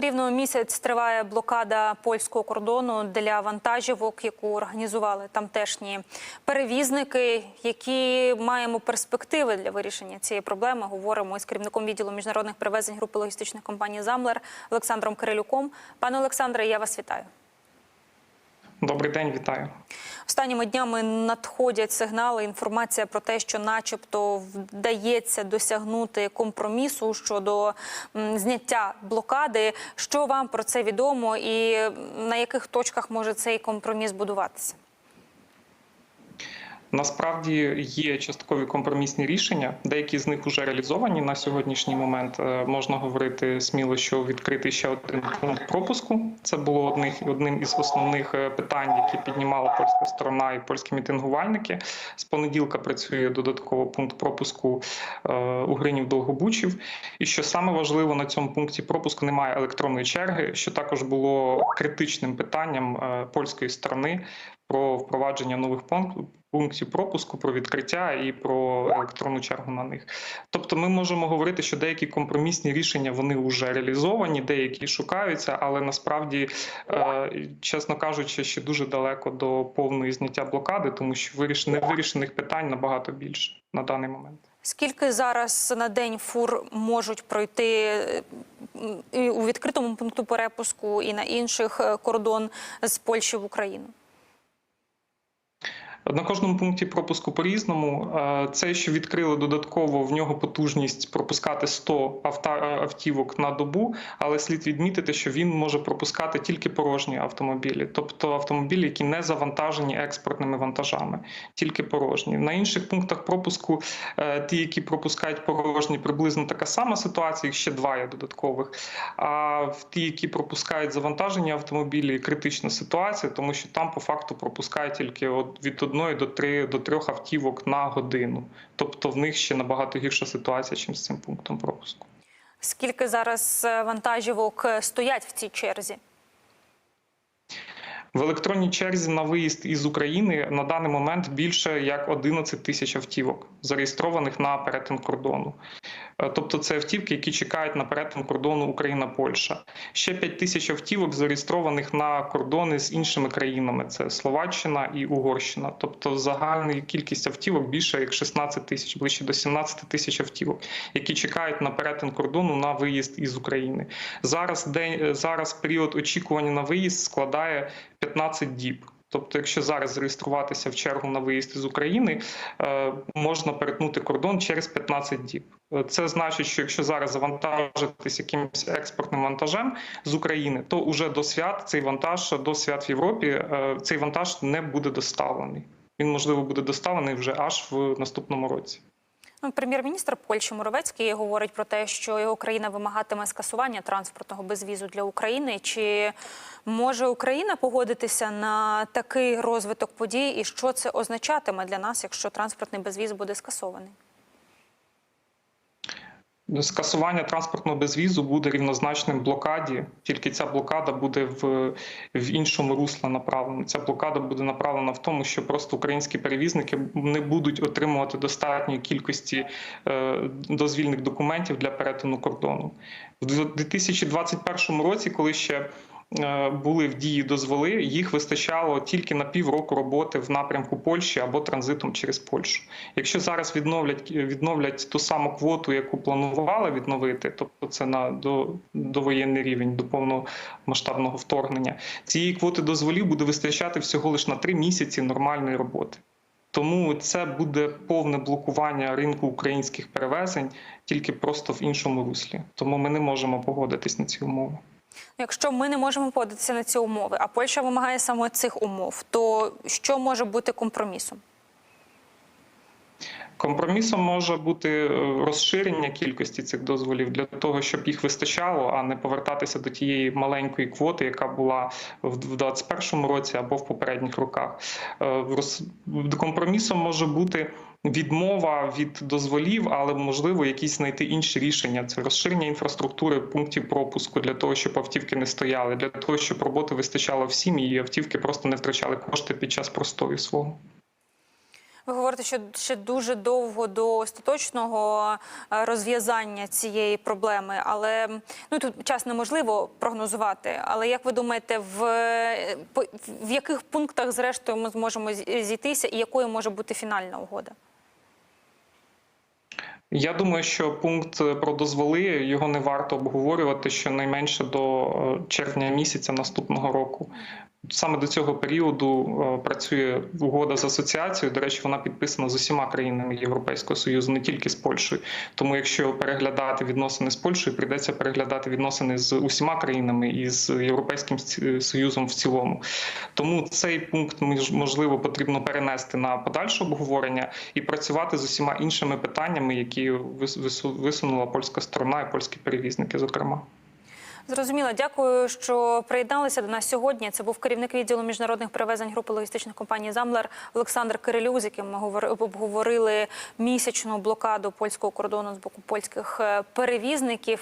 Рівно місяць триває блокада польського кордону для вантажівок, яку організували тамтешні перевізники, які маємо перспективи для вирішення цієї проблеми. Говоримо із керівником відділу міжнародних перевезень групи логістичних компаній Замлер Олександром Кирилюком. Пане Олександре, я вас вітаю. Добрий день, вітаю. Останніми днями надходять сигнали, інформація про те, що, начебто, вдається досягнути компромісу щодо зняття блокади. Що вам про це відомо, і на яких точках може цей компроміс будуватися? Насправді є часткові компромісні рішення. Деякі з них вже реалізовані на сьогоднішній момент. Е, Можна говорити сміло, що відкритий ще один пункт пропуску. Це було одних одним із основних е, питань, які піднімала польська сторона і польські мітингувальники. З понеділка працює додатково пункт пропуску е, у Гринів Довгобучів. І що саме важливо на цьому пункті пропуску немає електронної черги, що також було критичним питанням польської сторони про впровадження нових пунктів пропуску, про відкриття і про електронну чергу на них. Тобто, ми можемо говорити, що деякі компромісні рішення вони вже реалізовані, деякі шукаються, але насправді, е, чесно кажучи, ще дуже далеко до повної зняття блокади, тому що виріш... невирішених питань набагато більше на даний момент. Скільки зараз на день фур можуть пройти е, і у відкритому пункту перепуску і на інших е, кордон з Польщі в Україну? На кожному пункті пропуску по-різному. Це, що відкрили додатково в нього потужність пропускати 100 авто, автівок на добу, але слід відмітити, що він може пропускати тільки порожні автомобілі, тобто автомобілі, які не завантажені експортними вантажами, тільки порожні. На інших пунктах пропуску е, ті, які пропускають порожні, приблизно така сама ситуація, їх ще два є додаткових. А в ті, які пропускають завантажені автомобілі, критична ситуація, тому що там по факту пропускають тільки від одної до три до трьох автівок на годину. Тобто в них ще набагато гірша ситуація, ніж з цим пунктом пропуску. Скільки зараз е, вантажівок е, стоять в цій черзі? В електронній черзі на виїзд із України на даний момент більше як 11 тисяч автівок, зареєстрованих на перетин кордону. Е, Тобто це автівки, які чекають на перетин кордону Україна-Польща. Ще 5 тисяч автівок зареєстрованих на кордони з іншими країнами: це Словаччина і Угорщина. Тобто загальна кількість автівок більше як 16 тисяч, ближче до 17 тисяч автівок, які чекають на перетин кордону на виїзд із України. Зараз день зараз період очікування на виїзд складає 15 діб. Тобто, якщо зараз зареєструватися в чергу на виїзд із України, е, можна перетнути кордон через 15 діб. Е, Це значить, що якщо зараз завантажитись якимось експортним вантажем з України, то уже до свят цей вантаж до свят в Європі е, цей вантаж не буде доставлений. Він можливо буде доставлений вже аж в наступному році. Ну, Прем'єр-міністр Польщі Муровецький говорить про те, що його країна вимагатиме скасування транспортного безвізу для України. Чи може Україна погодитися на такий розвиток подій, і що це означатиме для нас, якщо транспортний безвіз буде скасований? Скасування транспортного безвізу буде рівнозначним блокаді, тільки ця блокада буде в, в іншому руслі направлена. Ця блокада буде направлена в тому, що просто українські перевізники не будуть отримувати достатньої кількості е, дозвільних документів для перетину кордону. В 2021 році, коли ще були в дії дозволи, їх вистачало тільки на півроку роботи в напрямку Польщі або транзитом через Польщу. Якщо зараз відновлять відновлять ту саму квоту, яку планували відновити, тобто це на до, довоєнний рівень до повномасштабного вторгнення, цієї квоти дозволів буде вистачати всього лише на три місяці нормальної роботи. Тому це буде повне блокування ринку українських перевезень тільки просто в іншому руслі. Тому ми не можемо погодитись на ці умови. Якщо ми не можемо погодитися на ці умови, а Польща вимагає саме цих умов, то що може бути компромісом? Компромісом може бути е, розширення кількості цих дозволів для того, щоб їх вистачало, а не повертатися до тієї маленької квоти, яка була в 2021 році або в попередніх роках. Е, Компромісом може бути. Відмова від дозволів, але можливо якісь знайти інші рішення. Це розширення інфраструктури пунктів пропуску для того, щоб автівки не стояли, для того, щоб роботи вистачало всім, і автівки просто не втрачали кошти під час простою свого. Ви говорите, що ще дуже довго до остаточного е, розв'язання цієї проблеми, але ну тут час неможливо прогнозувати. Але як ви думаєте, в, е, в яких пунктах зрештою ми зможемо зійтися, і якою може бути фінальна угода? Я думаю, що пункт е, про дозволи його не варто обговорювати щонайменше до е, червня місяця наступного року. Саме до цього періоду е, працює угода з асоціацією. До речі, вона підписана з усіма країнами Європейського союзу, не тільки з Польщею. Тому, якщо переглядати відносини з Польщею, прийдеться переглядати відносини з усіма країнами і з Європейським Ці- союзом в цілому. Тому цей пункт можливо потрібно перенести на подальше обговорення і працювати з усіма іншими питаннями, які вис- висунула польська сторона і польські перевізники, зокрема. Зрозуміло, дякую, що приєдналися до нас сьогодні. Це був керівник відділу міжнародних перевезень групи логістичних компаній Замлер Олександр Кирилюк, з яким ми говори- обговорили місячну блокаду польського кордону з боку польських е, перевізників.